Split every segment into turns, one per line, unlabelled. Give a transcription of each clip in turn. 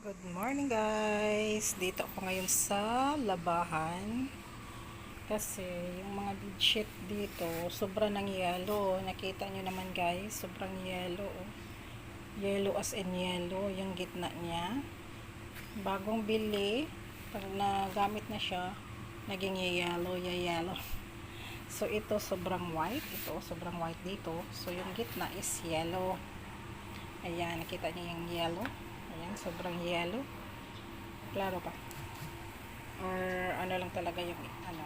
Good morning guys! Dito ako ngayon sa labahan. Kasi yung mga bedsheet dito, sobra ng yellow. Nakita nyo naman guys, sobrang yellow. Yellow as in yellow, yung gitna niya. Bagong bili, pag nagamit na siya, naging yellow, yellow. So ito sobrang white, ito sobrang white dito. So yung gitna is yellow. Ayan, nakita niyo yung yellow. Ayan, sobrang yellow. Klaro pa. Or ano lang talaga yung ano.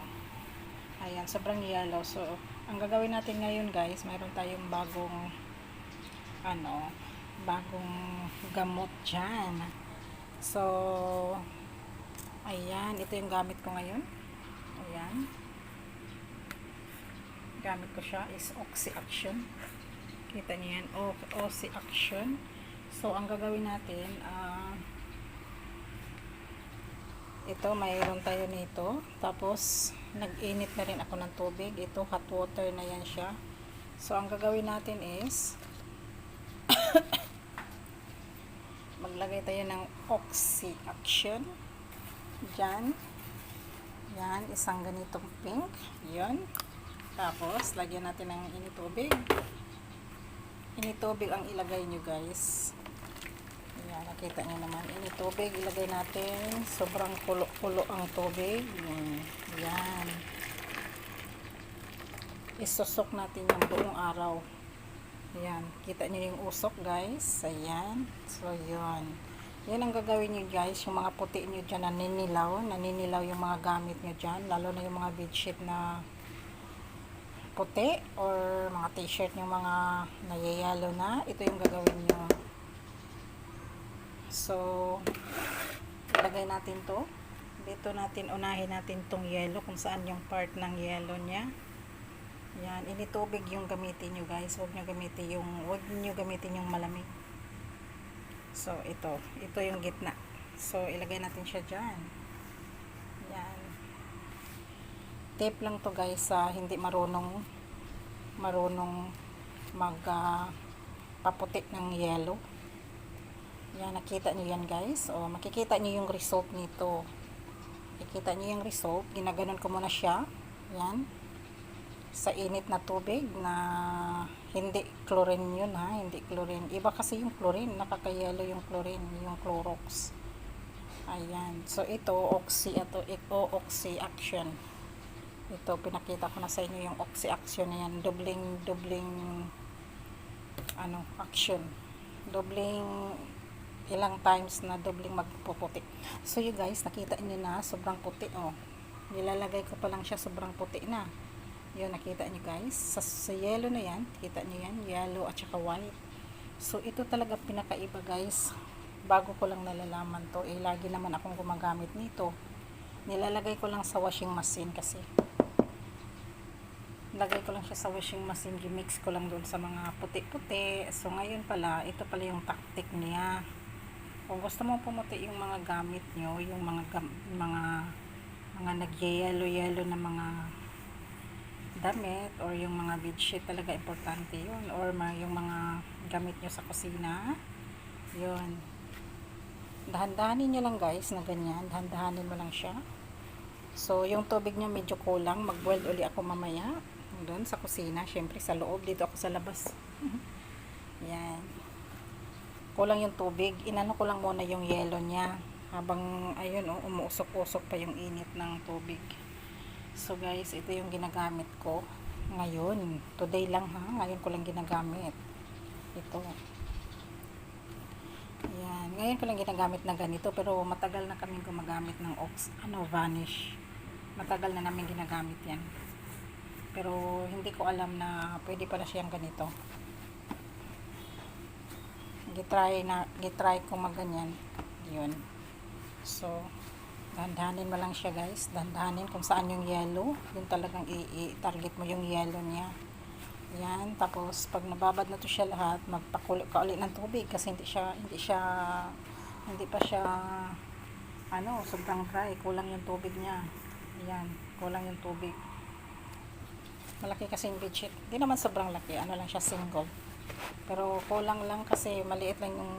Ayan, sobrang yellow. So, ang gagawin natin ngayon guys, mayroon tayong bagong ano, bagong gamot dyan. So, ayan, ito yung gamit ko ngayon. Ayan. Gamit ko siya is Oxy Action. Kita niyo yan, Oxy Action. So, ang gagawin natin, ah, ito, mayroon tayo nito. Tapos, nag-init na rin ako ng tubig. Ito, hot water na yan siya. So, ang gagawin natin is, maglagay tayo ng Oxy Action. Diyan. Yan, isang ganitong pink. Yan. Tapos, lagyan natin ng initubig. Initubig ang ilagay nyo guys. Nakita nyo naman. Initubig, ilagay natin. Sobrang kulo-kulo ang tubig. Yan. Yan. Isusok natin yung buong araw. Ayan. Kita nyo yung usok guys. Ayan. So, yun. Yan ang gagawin nyo guys. Yung mga puti nyo dyan naninilaw. Naninilaw yung mga gamit nyo dyan. Lalo na yung mga bedsheet na puti or mga t-shirt yung mga nayayalo na ito yung gagawin nyo so ilagay natin to. Dito natin unahin natin tong yellow kung saan yung part ng yellow nya yan initubig yung gamitin nyo guys. Huwag nyo gamitin yung huwag nyo gamitin yung malamig. So ito. Ito yung gitna. So ilagay natin siya dyan. Yan. Tape lang to guys sa hindi marunong marunong mag uh, paputi ng yellow yan nakita niyo yan guys. O makikita niyo yung result nito. Makikita niyo yung result. Ginaganon ko muna siya. Yan sa init na tubig na hindi chlorine yun ha? Hindi chlorine. Iba kasi yung chlorine. Nakakayelo yung chlorine yung Clorox. Ayan. So ito oxy ito ito oxy action. Ito pinakita ko na sa inyo yung oxy action na yan. Dobling dobling ano action. Dobling ilang times na dobling magpuputi. So you guys nakita niyo na sobrang puti oh. Nilalagay ko pa lang siya sobrang puti na. Yun nakita niyo guys? Sa, sa yellow na yan kita niyo yan yellow at saka white. So ito talaga pinakaiba guys. Bago ko lang nalalaman to eh lagi naman akong gumagamit nito. Nilalagay ko lang sa washing machine kasi. Lagay ko lang siya sa washing machine gimix ko lang doon sa mga puti-puti. So ngayon pala ito pala yung tactic niya kung gusto mo pumuti yung mga gamit nyo yung mga gam- mga mga nagyayelo-yelo na mga damit or yung mga bedsheet talaga importante yun. Or yung mga gamit nyo sa kusina. Yun. Dahan-dahanin nyo lang guys na ganyan. Dahan-dahanin mo lang siya. So yung tubig niya medyo kulang. Mag-boil uli ako mamaya. Doon sa kusina. Syempre sa loob. Dito ako sa labas. Yan kulang yung tubig inano ko lang muna yung yelo niya. Habang ayun oh, umuusok-usok pa yung init ng tubig. So guys ito yung ginagamit ko ngayon. Today lang ha? Ngayon ko lang ginagamit. Ito. Yan ngayon ko lang ginagamit na ganito pero matagal na kaming gumagamit ng ox ano vanish. Matagal na namin ginagamit yan. Pero hindi ko alam na pwede pala siyang ganito gitry na gitry ko magganyan yun. So dandahanin mo lang siya guys. Dandahanin kung saan yung yellow. Yun talagang i-target mo yung yellow niya. Yan. Tapos pag nababad na to siya lahat magpakulo ka ulit ng tubig kasi hindi siya hindi siya hindi pa siya ano sobrang dry. Kulang yung tubig niya. Yan. Kulang yung tubig. Malaki kasi yung bedsheet. Hindi naman sobrang laki. Ano lang siya single pero kulang lang kasi maliit lang yung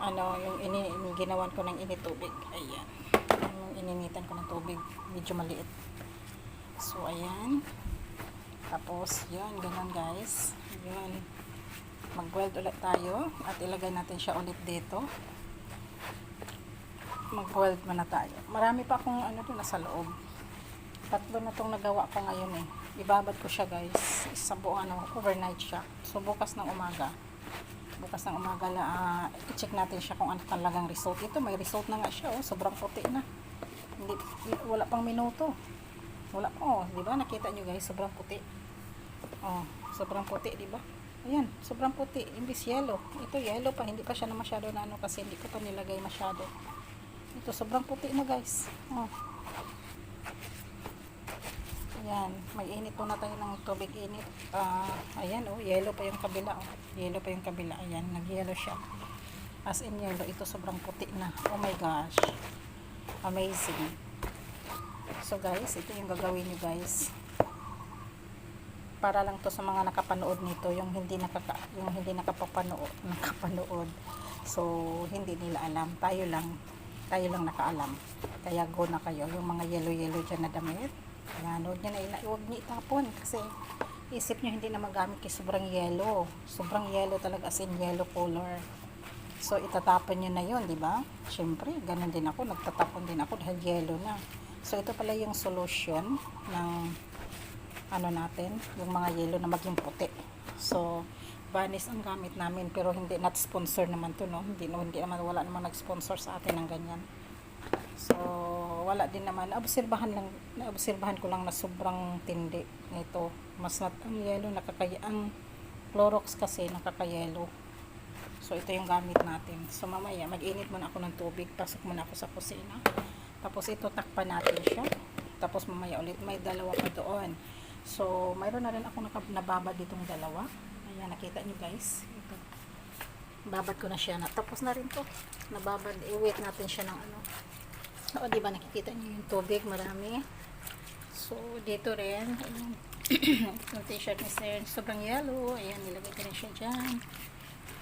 ano, yung ini, yung ginawan ko ng initubig. Ayan. Yung ininitan ko ng tubig. Medyo maliit. So, ayan. Tapos, yun, ganun guys. Yun. Mag-weld ulit tayo. At ilagay natin siya ulit dito. Mag-weld muna tayo. Marami pa akong ano doon nasa loob. Tatlo na tong nagawa ko ngayon eh. Ibabad ko siya guys. Sa buong ano, overnight siya. So, bukas ng umaga bukas ng umaga la, ah, i-check natin siya kung ano talagang result. Ito, may result na nga siya, oh, sobrang puti na. Hindi, wala pang minuto. Wala oh, di ba? Nakita nyo guys, sobrang puti. Oh, sobrang puti, di ba? Ayan, sobrang puti. Imbis yellow. Ito yellow pa, hindi pa siya na masyado na ano kasi hindi ko pa nilagay masyado. Ito, sobrang puti na guys. Oh. Ayan, may init po na tayo ng tubig init. Ah, ayan oh, yellow pa yung kabila oh. Yellow pa yung kabila. Ayan, nag-yellow siya. As in yellow, ito sobrang puti na. Oh my gosh. Amazing. So guys, ito yung gagawin nyo guys. Para lang to sa mga nakapanood nito, yung hindi nakaka yung hindi nakapapanood, nakapanood. So, hindi nila alam. Tayo lang, tayo lang nakaalam. Kaya go na kayo. Yung mga yellow-yellow dyan na damit, yan, huwag nyo na ila, huwag nyo itapon kasi isip nyo hindi na magamit kay sobrang yellow. Sobrang yellow talaga as in yellow color. So, itatapon nyo na yun, di ba? Siyempre, ganun din ako. Nagtatapon din ako dahil yellow na. So, ito pala yung solution ng ano natin, yung mga yellow na maging puti. So, vanis ang gamit namin pero hindi not sponsor naman to no. Hindi no, hindi naman wala naman nag-sponsor sa atin ng ganyan. So, wala din naman. Naobserbahan lang, naobserbahan ko lang na sobrang tindi nito. Mas nat ang yellow nakakaya ang Clorox kasi nakakayelo. So, ito yung gamit natin. So, mamaya, mag-init muna ako ng tubig. Pasok muna ako sa kusina. Tapos, ito, takpan natin siya. Tapos, mamaya ulit, may dalawa pa doon. So, mayroon na rin ako nababad ditong dalawa. Ayan, nakita nyo guys. Ito. Babad ko na siya na. Tapos na rin to. Nababad. I-wait natin siya ng ano. O, di ba nakikita nyo yung tubig? Marami. So, dito rin. Ayan. yung t-shirt ni Sir. Sobrang yellow. Ayan, nilagay ko rin siya dyan.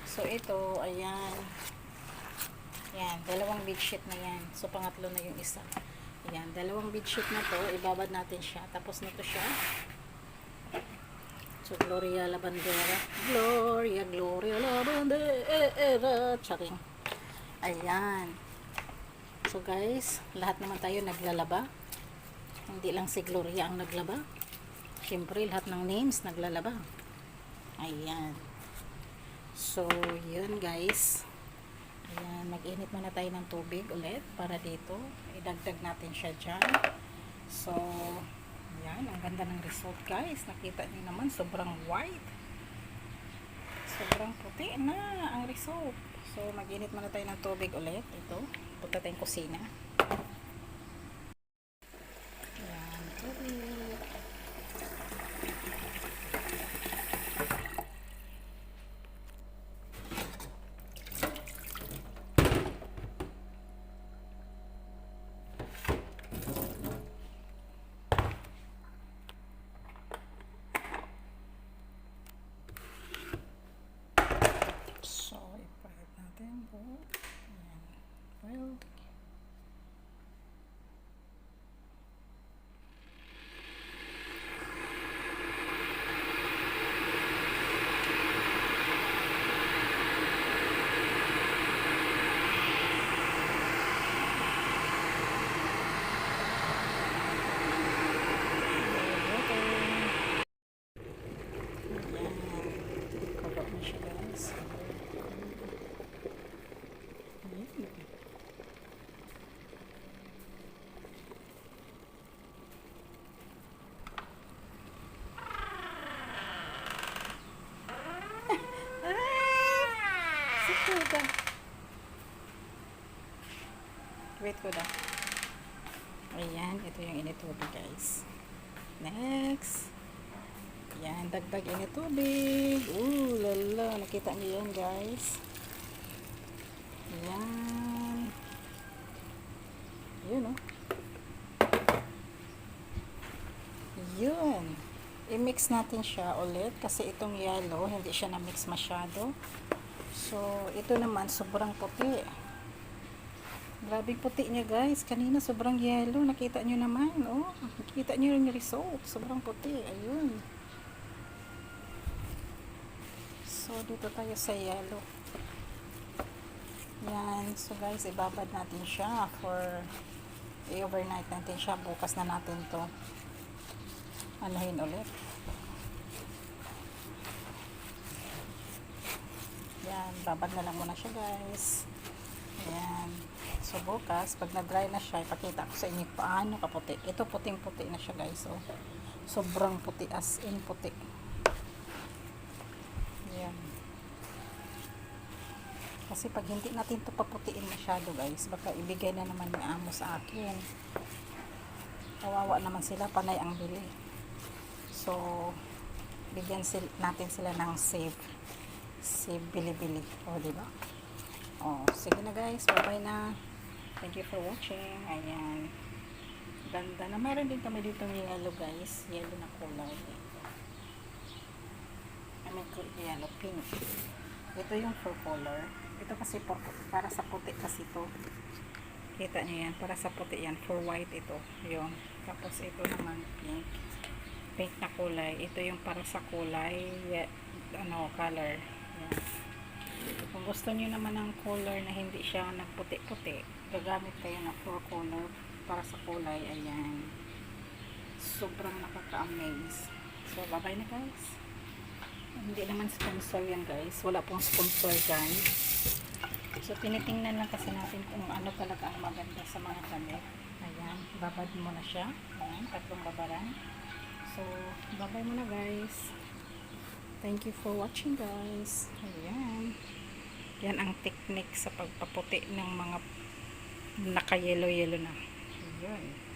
So, ito, ayan. Ayan, dalawang bedsheet na yan. So, pangatlo na yung isa. Ayan, dalawang bedsheet na to. Ibabad natin siya. Tapos nito siya. So, Gloria Lavandera. Gloria, Gloria Lavandera. Charing. Ayan. So, guys, lahat naman tayo naglalaba. Hindi lang si Gloria ang naglaba. Siyempre, lahat ng names naglalaba. Ayan. So, yun guys. Ayan, mag-init muna tayo ng tubig ulit para dito. Idagdag natin siya dyan. So, ayan, ang ganda ng result guys. Nakita niyo naman, sobrang white. Sobrang puti na ang result. So, mag-init muna tayo ng tubig ulit. Ito, punta tayong kusina. Ayan, tubig. So, ipahit natin po. Ayan. Well, Ayan. Kaba na siya guys. Ayan. Si Kuda. Wait ko daw. Ayan, ito yung initubig guys. Next. Yan, dagdag init tubig. Ooh, lala. Nakita niyo yan, guys. Yan. Yun, oh. Yun. I-mix natin siya ulit kasi itong yellow, hindi siya na-mix masyado. So, ito naman, sobrang puti. Grabe puti niya guys. Kanina sobrang yellow. Nakita nyo naman. Oh, nakita nyo yung result. Sobrang puti. Ayun. So, dito tayo sa yellow. Yan. So, guys, ibabad natin siya for i-overnight natin siya. Bukas na natin to anuhin ulit. Yan. Babad na lang muna siya, guys. Yan. So, bukas, pag na-dry na siya, ipakita ko sa inyo paano kaputi. Ito, puting-puti na siya, guys. So, sobrang puti as in puti. Yan. Kasi pag hindi natin to paputiin masyado guys, baka ibigay na naman ni amo sa akin. Kawawa naman sila, panay ang bili. So, bigyan sil natin sila ng save. Save bili-bili. O, di ba? O, sige na guys. Bye-bye na. Thank you for watching. Ayan. Ganda na. Meron din kami dito ng yellow guys. Yellow na kulay. I mean, yellow, pink. Ito yung fur color. Ito kasi for, para sa puti kasi ito. Kita nyo yan. Para sa puti yan. For white ito. Yung. Tapos ito naman pink. Pink na kulay. Ito yung para sa kulay. ye- Ano, color. Yan. Kung gusto nyo naman ng color na hindi siya nagputi-puti, gagamit kayo ng fur color para sa kulay. Ayan. Sobrang nakaka-amaze. So, bye-bye na guys. Hindi naman sponsor yan guys. Wala pong sponsor dyan. So, tinitingnan lang kasi natin kung ano talaga ang maganda sa mga damit. Ayan. Babad mo na siya. Ayan. Tatlong babaran. So, babay mo na guys. Thank you for watching guys. Ayan. Yan ang technique sa pagpaputi ng mga naka-yellow-yellow na. Ayan.